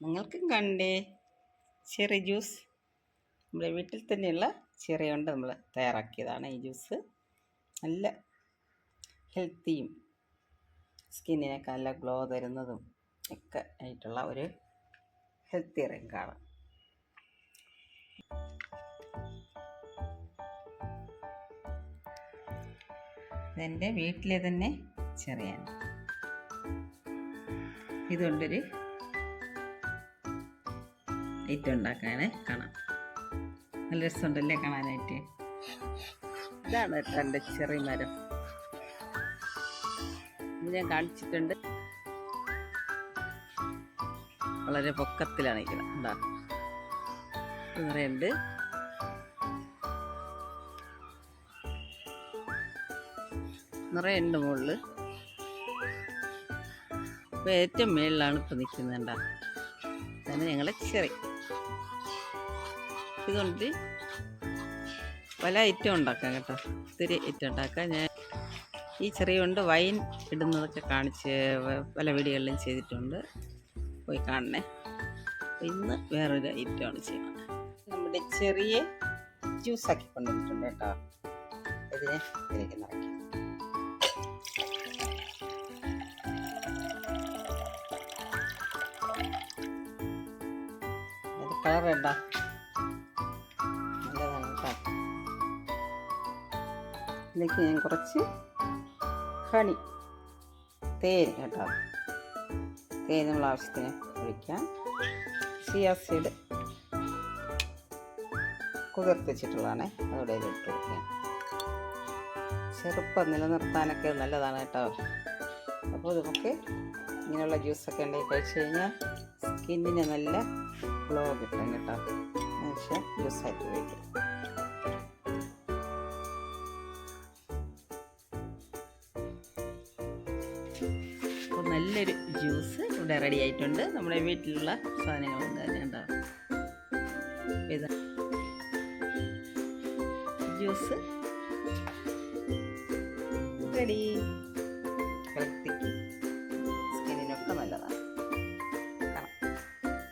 നിങ്ങൾക്കും കണ്ടേ. Cherry juice. നമ്മുടെ വീട്ടിൽ തന്നെയുള്ള ചെറിയ കൊണ്ട് നമ്മൾ തയ്യാറാക്കിയതാണ് ഈ ജ്യൂസ്. നല്ല ഹെൽത്തിയും സ്കിന്നിനൊക്കെ നല്ല ഗ്ലോ തരുന്നതും ഒക്കെ ആയിട്ടുള്ള ഒരു ഹെൽത്തി റിങ്കാണ് ഇതെന്റെ വീട്ടിലെ തന്നെ ചെറിയാണ് ഇതുകൊണ്ടൊരു ഐറ്റം ഉണ്ടാക്കാനെ കാണാം. നല്ല രസമുണ്ടല്ലേ കാണാനായിട്ട്. ഇതാണ് കേട്ടോ ചെറിയ മരം. ഞാൻ കാണിച്ചിട്ടുണ്ട്. വളരെ പൊക്കത്തിലാണ് ഇരിക്കുന്നത്. എന്താ നിറയുണ്ട്. നിറയുണ്ട് മുകളിൽ ഇപ്പോൾ ഏറ്റവും മേളിലാണ് ഇപ്പോൾ നിൽക്കുന്നത് അതാണ് ഞങ്ങളെ ചെറി. ഇതുകൊണ്ട് പല ഐറ്റം ഉണ്ടാക്കാം കേട്ടോ. ഒത്തിരി ഐറ്റം ഉണ്ടാക്കാം. ഞാൻ ഈ ചെറിയ കൊണ്ട് വൈൻ ഇടുന്നതൊക്കെ കാണിച്ച് പല വീടുകളിലും ചെയ്തിട്ടുണ്ട്. പോയി കാണണേ. ഇന്ന് വേറൊരു ഐറ്റമാണ് ചെയ്യുന്നത്. നമ്മുടെ ചെറിയ ജ്യൂസാക്കി കൊണ്ടുവന്നിട്ടുണ്ട് കേട്ടോ. ഇതിനെ ഇതിലേക്ക് നിറയ്ക്കാം. കളർ വേണ്ട നല്ലതാണ് കേട്ടോ ഇതിലേക്ക് ഞാൻ കുറച്ച് ഹണി തേൻ കേട്ടോ. തേൻ നമ്മൾ ആവശ്യത്തിന് ഒഴിക്കാം. ചിയ സീഡ് കുതിർത്ത് വെച്ചിട്ടുള്ളതാണ്. അതോടെ ഇട്ട് കൊടുക്കാം. ചെറുപ്പം നിലനിർത്താനൊക്കെ നല്ലതാണ് കേട്ടോ. അപ്പോൾ നമുക്ക് ഇങ്ങനെയുള്ള ജ്യൂസൊക്കെ ഉണ്ടാക്കി കഴിച്ച് കഴിഞ്ഞാൽ സ്കിന്നിന് നല്ല ഗ്ലോ കിട്ടും കേട്ടോ. എന്നുവെച്ചാൽ ജ്യൂസായിട്ട് ഉപയോഗിക്കും. നല്ലൊരു ജ്യൂസ് ഇവിടെ റെഡി ആയിട്ടുണ്ട്. നമ്മുടെ വീട്ടിലുള്ള സാധനങ്ങളും തന്നെ ഉണ്ടാവും ജ്യൂസ്. റെഡി